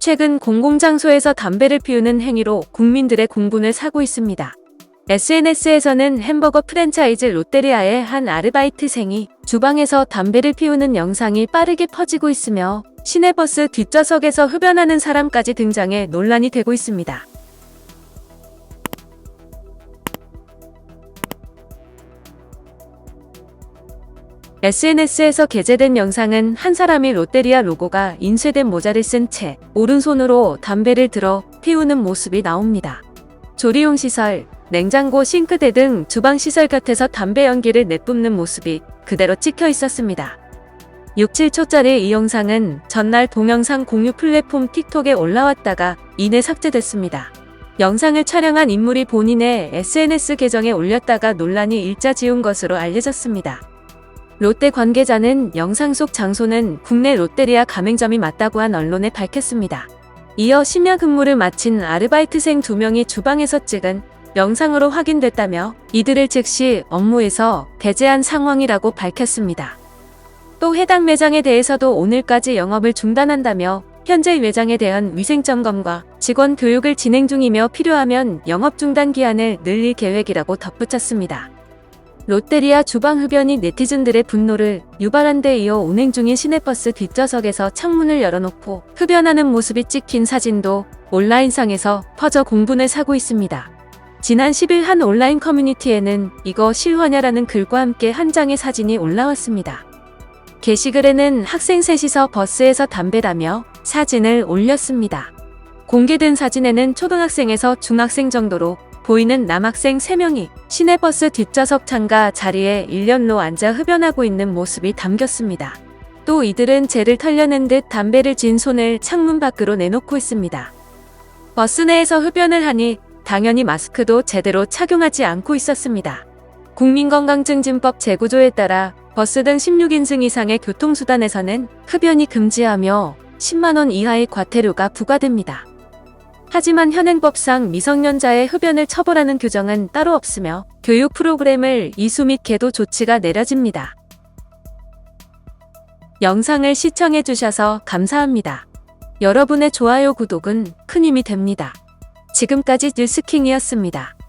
최근 공공장소에서 담배를 피우는 행위로 국민들의 공분을 사고 있습니다. SNS에서는 햄버거 프랜차이즈 롯데리아의 한 아르바이트생이 주방에서 담배를 피우는 영상이 빠르게 퍼지고 있으며 시내버스 뒷좌석에서 흡연하는 사람까지 등장해 논란이 되고 있습니다. SNS에서 게재된 영상은 한 사람이 롯데리아 로고가 인쇄된 모자를 쓴 채 오른손으로 담배를 들어 피우는 모습이 나옵니다. 조리용 시설, 냉장고, 싱크대 등 주방 시설 곁에서 담배 연기를 내뿜는 모습이 그대로 찍혀 있었습니다. 6, 7초짜리 이 영상은 전날 동영상 공유 플랫폼 틱톡에 올라왔다가 이내 삭제됐습니다. 영상을 촬영한 인물이 본인의 SNS 계정에 올렸다가 논란이 일자 지운 것으로 알려졌습니다. 롯데 관계자는 영상 속 장소는 국내 롯데리아 가맹점이 맞다고 한 언론에 밝혔습니다. 이어 심야 근무를 마친 아르바이트생 두 명이 주방에서 찍은 영상으로 확인됐다며 이들을 즉시 업무에서 배제한 상황이라고 밝혔습니다. 또 해당 매장에 대해서도 오늘까지 영업을 중단한다며 현재 매장에 대한 위생 점검과 직원 교육을 진행 중이며 필요하면 영업 중단 기한을 늘릴 계획이라고 덧붙였습니다. 롯데리아 주방 흡연이 네티즌들의 분노를 유발한 데 이어 운행 중인 시내버스 뒷좌석에서 창문을 열어놓고 흡연하는 모습이 찍힌 사진도 온라인상에서 퍼져 공분을 사고 있습니다. 지난 10일 한 온라인 커뮤니티에는 이거 실화냐라는 글과 함께 한 장의 사진이 올라왔습니다. 게시글에는 학생 셋이서 버스에서 담배라며 사진을 올렸습니다. 공개된 사진에는 초등학생에서 중학생 정도로 보이는 남학생 3명이 시내버스 뒷좌석 창가 자리에 일렬로 앉아 흡연하고 있는 모습이 담겼습니다. 또 이들은 젤을 털려낸 듯 담배를 진 손을 창문 밖으로 내놓고 있습니다. 버스 내에서 흡연을 하니 당연히 마스크도 제대로 착용하지 않고 있었습니다. 국민건강증진법 재구조에 따라 버스 등 16인승 이상의 교통수단에서는 흡연이 금지하며 10만원 이하의 과태료가 부과됩니다. 하지만 현행법상 미성년자의 흡연을 처벌하는 규정은 따로 없으며 교육 프로그램을 이수 및 계도 조치가 내려집니다. 영상을 시청해 주셔서 감사합니다. 여러분의 좋아요 구독은 큰 힘이 됩니다. 지금까지 뉴스킹이었습니다.